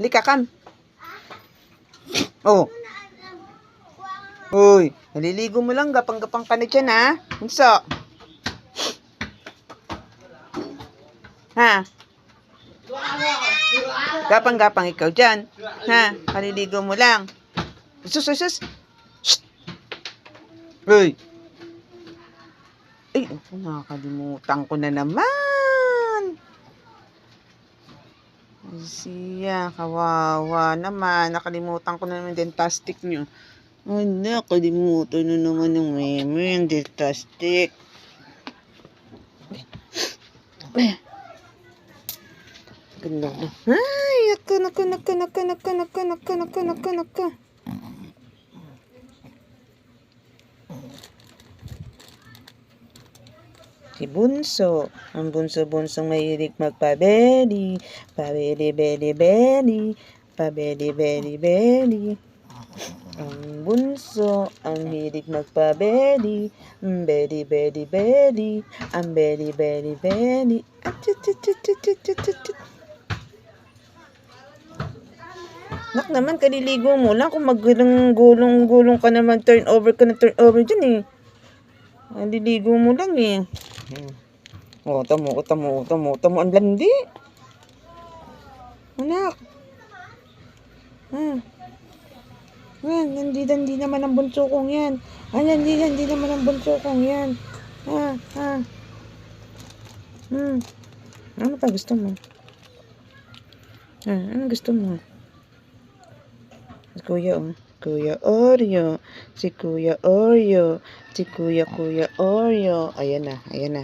Lika, kam. Oh. Uy, naliligo mo lang, gapang-gapang ka dyan, ha? Bunso. Ha? Gapang-gapang ikaw dyan. Ha? Naliligo mo lang. Sus, sus, sus. Shh. Uy. Ay, nakakalimutan ko na naman. Ay, Siya, kawawa naman. Nakalimutan ko na naman yung dentastic nyo. Ay, nakalimutan na naman yung meme, yung dentastic. Ganda na. Ay, ako, nako, nako, nako, nako, nako, nako, nako, nako, nako. Si Bunso. Ang bunso-bunsong mahilig magpabeli. Pabeli, beli, beli. Pabeli, beli, beli. Ang bunso, ang hilig magpabeli. Beli, beli, beli. Ang beli, beli, beli. Nak naman, kaliligo mo lang kung maggulong-gulong-gulong ka naman, turn over ka na turn over dyan eh. Kaliligo mo lang eh. Oh, tamo, tamo, tamo, tamo, ang landi. Anak. Hmm. Yan, hindi, hindi naman ang bunso kong yan. Ah, hindi, hindi naman ang bunso kong yan. Ha, ha. Hmm. Ano pa gusto mo? Ah, ano gusto mo? Kuya, oh. Kuya Oreo. Si Kuya Oreo. Si Kuya Kuya Oreo. Ayan na, ayan na.